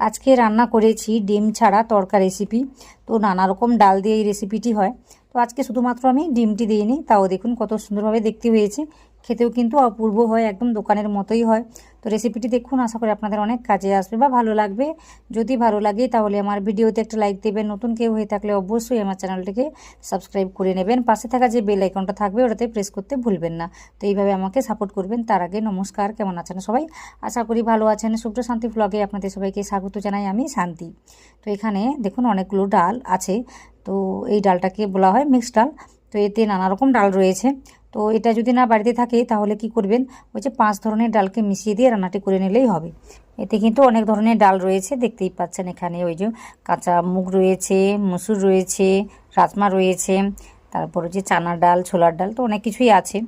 আজকে রান্না করেছি ডিম ছাড়া তরকা রেসিপি তো নানা রকম ডাল দিয়ে এই রেসিপিটি হয়। তো আজকে শুধুমাত্র আমি ডিমটি দিইনি তাও দেখুন কত সুন্দরভাবে দেখতে হয়েছে। খেতেও কিন্তু অপূর্ব হয়, একদম দোকানের মতোই হয়। তো রেসিপিটি দেখুন, আশা করি আপনাদের অনেক কাজে আসবে বা ভালো লাগবে। যদি ভালো লাগে তাহলে আমার ভিডিওতে একটা লাইক দেবেন। নতুন কেউ হয়ে থাকলে অবশ্যই আমার চ্যানেলটিকে সাবস্ক্রাইব করে নেবেন। পাশে থাকা যে বেল আইকনটা থাকবে, ওটাতে প্রেস করতে ভুলবেন না। তো এইভাবে আমাকে সাপোর্ট করবেন। তার আগে নমস্কার, কেমন আছেন সবাই? আশা করি ভালো আছেন। শুভ্র শান্তি ব্লগে আপনাদের সবাইকে স্বাগত জানাই আমি শান্তি। তো এখানে দেখুন অনেকগুলো ডাল আছে। তো এই ডালটাকে বলা হয় মিক্সড ডাল। তো এতে নানা রকম ডাল রয়েছে। তো এটা যদি না বাড়িতে থাকে, তাহলে কি করবেন? ওই যে পাঁচ ধরনের ডালকে মিশিয়ে দিয়ে রান্নাটি করে নিলেই হবে। এতে কিন্তু অনেক ধরনের ডাল রয়েছে, দেখতেই পাচ্ছেন এখানে ওই যে কাঁচা মুগ রয়েছে, মুসুর রয়েছে, রাজমা রয়েছে, তারপর যে চানার ডাল, ছোলার ডাল, তো অনেক কিছুই আছে।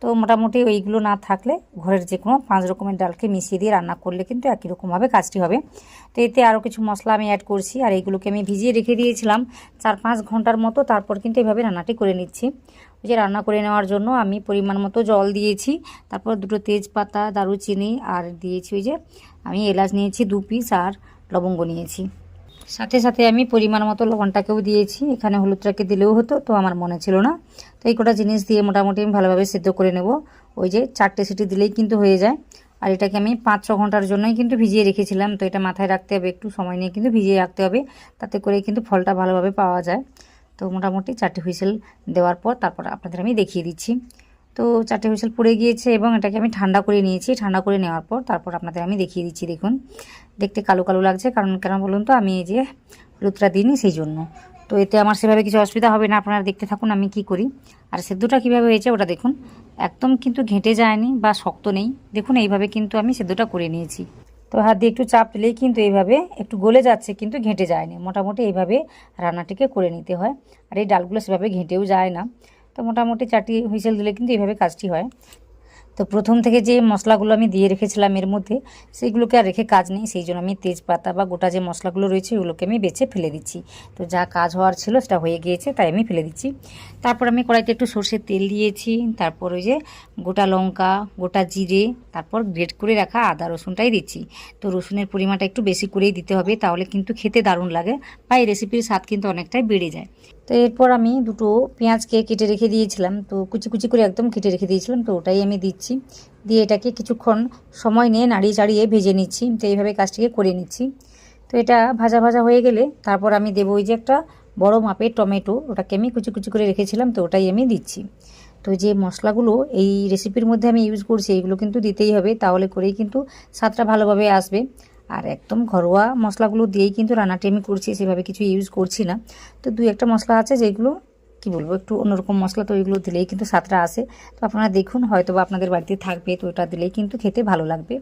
তো মোটামুটি ওইগুলো না থাকলে ঘরের যে কোনো পাঁচ রকমের ডালকে মিশিয়ে দিয়ে রান্না করলে কিন্তু একই রকমভাবে কাজটি হবে। তো এতে আরও কিছু মশলা আমি অ্যাড করছি আর এইগুলোকে আমি ভিজিয়ে রেখে দিয়েছিলাম। চার পাঁচ ঘণ্টার মতো তারপর কিন্তু এভাবে রান্নাটি করে নিচ্ছি। যে রান্না করে নেওয়ার জন্য আমি পরিমাণ মতো জল দিয়েছি। তারপর দুটো তেজপাতা, দারুচিনি আর দিয়েছি ওই যে আমি এলাচ নিয়েছি দু পিস আর লবঙ্গ নিয়েছি। সাথে সাথে আমি পরিমাণ মতো লবণটাকেও দিয়েছি। এখানে হলুদটাকে দিলেও হতো, তো আমার মনে ছিল না। তো এই কটা জিনিস দিয়ে মোটামুটি আমি ভালোভাবে সিদ্ধ করে নেব। ওই যে চারটে সিটি দিলেই কিন্তু হয়ে যায়। আর এটাকে আমি পাঁচ ছ ঘণ্টার জন্যই কিন্তু ভিজিয়ে রেখেছিলাম। তো এটা মাথায় রাখতে হবে, একটু সময় নিয়ে কিন্তু ভিজিয়ে রাখতে হবে। তাতে করে কিন্তু ফলটা ভালোভাবে পাওয়া যায়। তো মোটামুটি চারটে হুইসেল দেওয়ার পর তারপর আপনাদের আমি দেখিয়ে দিচ্ছি। তো চারটে হুইসেল পড়ে গিয়েছে এবং এটাকে আমি ঠান্ডা করে নিয়েছি। ঠান্ডা করে নেওয়ার পর তারপর আপনাদের আমি দেখিয়ে দিচ্ছি, দেখুন। দেখতে কালো কালো লাগছে, কারণ কেন বলুন তো, আমি এই যে হলুদটা দিইনি সেই জন্য। তো এতে আমার সেভাবে কিছু অসুবিধা হবে না, আপনারা দেখতে থাকুন আমি কি করি। আর সেদ্ধটা কীভাবে হয়েছে ওটা দেখুন। একদম কিন্তু ঘেঁটে যায়নি বা শক্ত নেই। দেখুন, এইভাবে কিন্তু আমি সেদ্ধটা করে নিয়েছি। তো হাত দিয়ে একটু চাপ দিলেই কিন্তু এইভাবে একটু গলে যাচ্ছে, কিন্তু ঘেঁটে যায়নি। মোটামুটি এইভাবে রান্নাটিকে করে নিতে হয়। আর এই ডালগুলো সেভাবে ঘেঁটেও যায় না। তো মোটামুটি চারটি হুইসেল দিলে কিন্তু এইভাবে কাজটি হয়। তো প্রথম থেকে যে মশলাগুলো আমি দিয়ে রেখেছিলাম এর মধ্যে, সেইগুলোকে আর রেখে কাজ নেই, সেই জন্য আমি তেজপাতা বা গোটা যে মশলাগুলো রয়েছে ওগুলোকে আমি বেছে ফেলে দিচ্ছি। তো যা কাজ হওয়ার ছিল সেটা হয়ে গিয়েছে, তাই আমি ফেলে দিচ্ছি। তারপর আমি কড়াইতে একটু সর্ষের তেল দিয়েছি, তারপর ওই যে গোটা লঙ্কা, গোটা জিরে, তারপর গ্রেট করে রাখা আদা রসুনটাই দিচ্ছি। তো রসুনের পরিমাণটা একটু বেশি করেই দিতে হবে, তাহলে কিন্তু খেতে দারুণ লাগে বা এই রেসিপির স্বাদ কিন্তু অনেকটাই বেড়ে যায়। তো এরপর আমি দুটো পেঁয়াজকে কেটে রেখে দিয়েছিলাম। তো কুচি কুচি করে একদম কেটে রেখে দিয়েছিলাম, তো ওটাই আমি দিচ্ছি। দিয়ে এটাকে কিছুক্ষণ সময় নিয়ে নাড়িয়ে চাড়িয়ে ভেজে নিচ্ছি। তো এইভাবে কাজটিকে করে নিচ্ছি। তো এটা ভাজা ভাজা হয়ে গেলে তারপর আমি দেবো ওই যে একটা বড় মাপের টমেটো। ওটাকে আমি কুচি কুচি করে রেখেছিলাম, তো ওটাই আমি দিচ্ছি। তো যে মশলাগুলো এই রেসিপির মধ্যে আমি ইউজ করছি, এইগুলো কিন্তু দিতেই হবে। তাহলে করেই কিন্তু স্বাদটা ভালোভাবে আসবে। আর একদম ঘরোয়া মশলাগুলো দিয়েই কিন্তু রান্নাটি আমি করছি, সেভাবে কিছু ইউজ করছি না। তো দুই একটা মশলা আছে যেগুলো, কি বলব, একটু অন্যরকম মশলা তো ওইগুলো দিলেই কিন্তু স্বাদটা আসে। তো আপনারা দেখুন হয়তো বা আপনাদের বাড়িতে থাকবে, তো ওটা দিলেই কিন্তু খেতে ভালো লাগবে।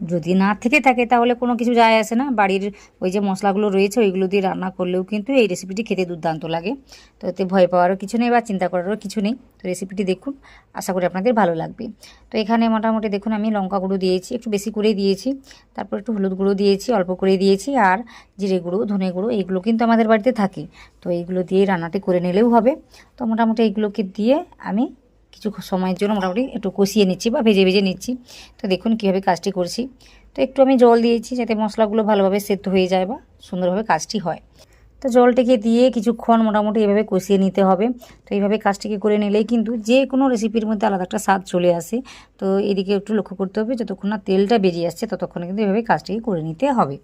যদি না থেকে থাকে তাহলে কোনো কিছু যায় আসে না। বাড়ির ওই যে মশলাগুলো রয়েছে, ওইগুলো দিয়ে রান্না করলেও কিন্তু এই রেসিপিটি খেতে দুর্দান্ত লাগে। তো এতে ভয় পাওয়ারও কিছু নেই বা চিন্তা করারও কিছু নেই। তো রেসিপিটি দেখুন, আশা করি আপনাদের ভালো লাগবে। তো এখানে মোটামুটি দেখুন আমি লঙ্কা গুঁড়ো দিয়েছি, একটু বেশি করে দিয়েছি। তারপর একটু হলুদ গুঁড়ো দিয়েছি, অল্প করে দিয়েছি আর জিরে গুঁড়ো, ধনে গুঁড়ো, এইগুলো কিন্তু আমাদের বাড়িতে থাকে। তো এইগুলো দিয়ে রান্নাটি করে নিলেও হবে। তো মোটামুটি এইগুলোকে দিয়ে আমি কিছু সময়ের জন্য মোটামুটি একটু কষিয়ে নিচ্ছি বা ভেজে ভেজে নিচ্ছি। তো দেখুন কীভাবে কাজটি করছি। তো একটু আমি জল দিয়েছি যাতে মশলাগুলো ভালোভাবে সেদ্ধ হয়ে যায় বা সুন্দরভাবে কাজটি হয়। তো জলটিকে দিয়ে কিছুক্ষণ মোটামুটি এভাবে কষিয়ে নিতে হবে। তো এইভাবে কাজটিকে করে নিলেই কিন্তু যে কোনো রেসিপির মধ্যে আলাদা একটা স্বাদ চলে আসে। তো এদিকে একটু লক্ষ্য করতে হবে যতক্ষণ না তেলটা বেরিয়ে আসছে ততক্ষণে কিন্তু এভাবে কাজটিকে করে নিতে হবে।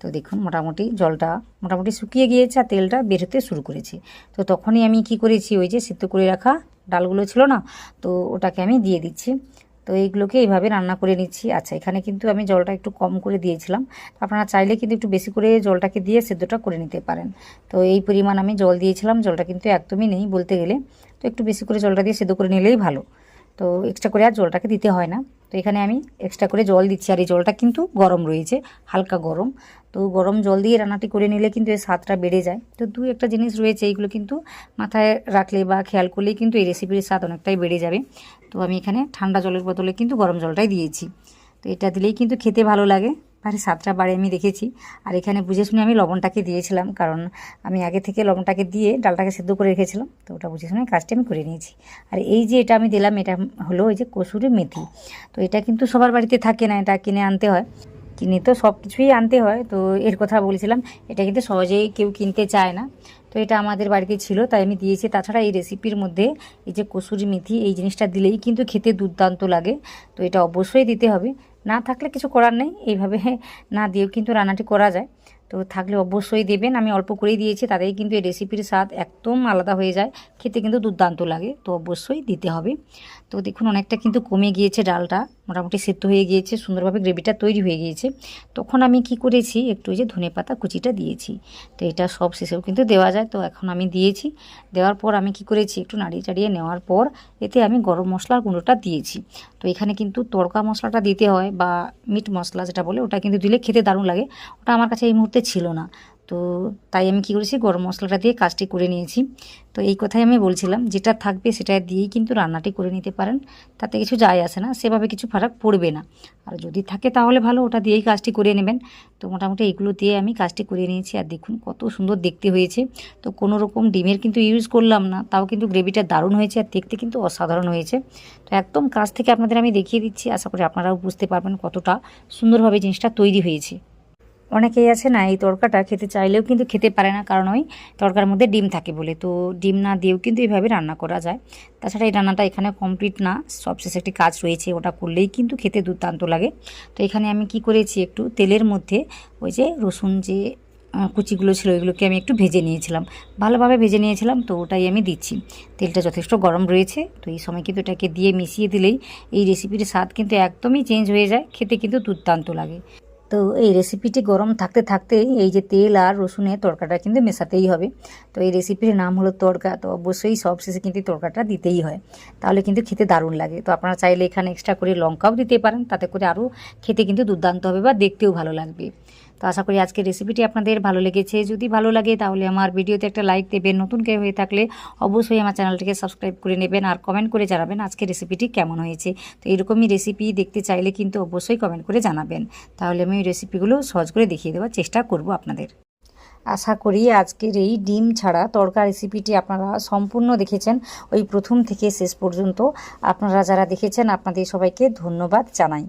তো দেখুন মোটামুটি জলটা মোটামুটি শুকিয়ে গিয়েছে আর তেলটা বের হতে শুরু করেছে। তো তখনই আমি কি করেছি? ওই যে সিদ্ধ করে রাখা ডালগুলো ছিল না? তো ওটাকে আমি দিয়ে দিচ্ছি। তো এইগুলোকে এইভাবে রান্না করে নিচ্ছি। আচ্ছা এখানে কিন্তু আমি জলটা একটু কম করে দিয়েছিলাম। তো আপনারা চাইলে কিন্তু একটু বেশি করে জলটাকে দিয়ে সেদ্ধটা করে নিতে পারেন। তো এই পরিমাণ আমি জল দিয়েছিলাম, জলটা কিন্তু একদমই নেই বলতে গেলে। তো একটু বেশি করে জলটা দিয়ে সেদ্ধ করে নিলেই ভালো। তো এক্সট্রা করে আর জলটাকে দিতে হয় না। তো এখানে আমি এক্সট্রা করে জল দিচ্ছি। আর এই জলটা কিন্তু গরম রয়েছে, হালকা গরম। তো গরম জল দিয়ে রান্নাটি করে নিলে কিন্তু এর স্বাদটা বেড়ে যায়। তো দু একটা জিনিস রয়েছে, এইগুলো কিন্তু মাথায় রাখলে বা খেয়াল করলেই কিন্তু এই রেসিপির স্বাদ অনেকটাই বেড়ে যাবে। তো আমি এখানে ঠান্ডা জলের বদলে কিন্তু গরম জলটাই দিয়েছি। তো এটা দিলেই কিন্তু খেতে ভালো লাগে। ভারী সাতটা বাড়ে আমি দেখেছি। আর এখানে বুঝে শুনে আমি লবণটাকে দিয়েছিলাম, কারণ আমি আগে থেকে লবণটাকে দিয়ে ডালটাকে সেদ্ধ করে রেখেছিলাম। তো ওটা বুঝে শুনে কাজটা আমি করে নিয়েছি। আর এই যে এটা আমি দিলাম, এটা হলো ওই যে কসুরি মেথি। তো এটা কিন্তু সবার বাড়িতে থাকে না, এটা কিনে আনতে হয়। কিনে তো সব কিছুই আনতে হয়। তো এর কথা বলছিলাম, এটা কিন্তু সহজেই কেউ কিনতে চায় না। তো এটা আমাদের বাড়িতে ছিল, তাই আমি দিয়েছি। তাছাড়া এই রেসিপির মধ্যে এই যে কসুরি মেথি, এই জিনিসটা দিলেই কিন্তু খেতে দুর্দান্ত লাগে। তো এটা অবশ্যই দিতে হবে। না থাকলে কিছু করার নেই, এইভাবে না দিয়েও কিন্তু রান্নাটি করা যায়। তো থাকলে অবশ্যই দেবেন, আমি অল্প করেই দিয়েছি, তাতেই কিন্তু এই রেসিপির স্বাদ একদম আলাদা হয়ে যায়, খেতে কিন্তু দুর্দান্ত লাগে, তো অবশ্যই দিতে হবে। তো দেখুন, অনেকটা কিন্তু কমে গিয়েছে ডালটা। মোটামুটি সেদ্ধ হয়ে গিয়েছে, সুন্দরভাবে গ্রেভিটা তৈরি হয়ে গিয়েছে। তখন আমি কি করেছি, একটু যে ধনে পাতা কুচিটা দিয়েছি। তো এটা সব শেষেও কিন্তু দেওয়া যায়, তো এখন আমি দিয়েছি। দেওয়ার পর আমি কি করেছি, একটু নাড়িয়ে চাড়িয়ে নেওয়ার পর এতে আমি গরম মশলার গুঁড়োটা দিয়েছি। তো এখানে কিন্তু তড়কা মশলাটা দিতে হয় বা মিট মশলা যেটা বলে, ওটা কিন্তু দিলে খেতে দারুণ লাগে। ওটা আমার কাছে এই মুহূর্তে ছিল না। তো তাই আমি কি করেছি, গরম মশলাটা দিয়ে কাজটি করে নিয়েছি। তো এই কথাই আমি বলছিলাম, যেটা থাকবে সেটা দিয়েই কিন্তু রান্নাটি করে নিতে পারেন। তাতে কিছু যায় আসে না, সেভাবে কিছু ফারাক পড়বে না। আর যদি থাকে তাহলে ভালো, ওটা দিয়েই কাজটি করে নেবেন। তো মোটামুটি এইগুলো দিয়ে আমি কাজটি করে নিয়েছি, আর দেখুন কত সুন্দর দেখতে হয়েছে। তো কোনো রকম ডিমের কিন্তু ইউজ করলাম না, তাও কিন্তু গ্রেভিটা দারুণ হয়েছে, আর দেখতে কিন্তু অসাধারণ হয়েছে। তো একদম কাছ থেকে আপনাদের আমি দেখিয়ে দিচ্ছি, আশা করি আপনারাও বুঝতে পারবেন কতটা সুন্দরভাবে জিনিসটা তৈরি হয়েছে। অনেকেই আছে না, এই তরকাটা খেতে চাইলেও কিন্তু খেতে পারে না, কারণ ওই তরকার মধ্যে ডিম থাকে বলে। তো ডিম না দিয়েও কিন্তু এইভাবে রান্না করা যায়। তাছাড়া এই রান্নাটা এখানে কমপ্লিট না, সবশেষে একটি কাজ রয়েছে, ওটা করলেই কিন্তু খেতে দুর্দান্ত লাগে। তো এখানে আমি কি করেছি, একটু তেলের মধ্যে ওই যে রসুন যে কুচিগুলো ছিল, ওইগুলোকে আমি একটু ভেজে নিয়েছিলাম। ভালোভাবে ভেজে নিয়েছিলাম, তো ওটাই আমি দিচ্ছি। তেলটা যথেষ্ট গরম রয়েছে, তো এই সময় কিন্তু এটাকে দিয়ে মিশিয়ে দিলেই এই রেসিপির স্বাদ কিন্তু একদমই চেঞ্জ হয়ে যায়, খেতে কিন্তু দুর্দান্ত লাগে। তো এই রেসিপিটি গরম থাকতে থাকতে এই যে তেল আর রসুনের তড়কাটা কিন্তু মেশাতেই হবে। তো এই রেসিপির নাম হলো তড়কা তো অবশ্যই সব শেষে কিন্তু তড়কাটা দিতেই হয়। তাহলে কিন্তু খেতে দারুণ লাগে। তো আপনারা চাইলে এখানে এক্সট্রা করে লঙ্কাও দিতে পারেন, তাতে করে আরও খেতে কিন্তু দুর্দান্ত হবে বা দেখতেও ভালো লাগবে। তো আশা করি আজকের রেসিপিটি আপনাদের ভালো লেগেছে। যদি ভালো লাগে তাহলে আমার ভিডিওতে একটা লাইক দেবেন। নতুন কেউ হয়ে থাকলে অবশ্যই আমার চ্যানেলটিকে সাবস্ক্রাইব করে নেবেন আর কমেন্ট করে জানাবেন আজকের রেসিপিটি কেমন হয়েছে। তো এরকমই রেসিপি দেখতে চাইলে কিন্তু অবশ্যই কমেন্ট করে জানাবেন। তাহলে আমি ওই রেসিপিগুলো সহজ করে দেখিয়ে দেওয়ার চেষ্টা করব আপনাদের। আশা করি আজকের এই ডিম ছাড়া তড়কা রেসিপিটি আপনারা সম্পূর্ণ দেখেছেন। ওই প্রথম থেকে শেষ পর্যন্ত। আপনারা যারা দেখেছেন, আপনাদের সবাইকে ধন্যবাদ জানাই।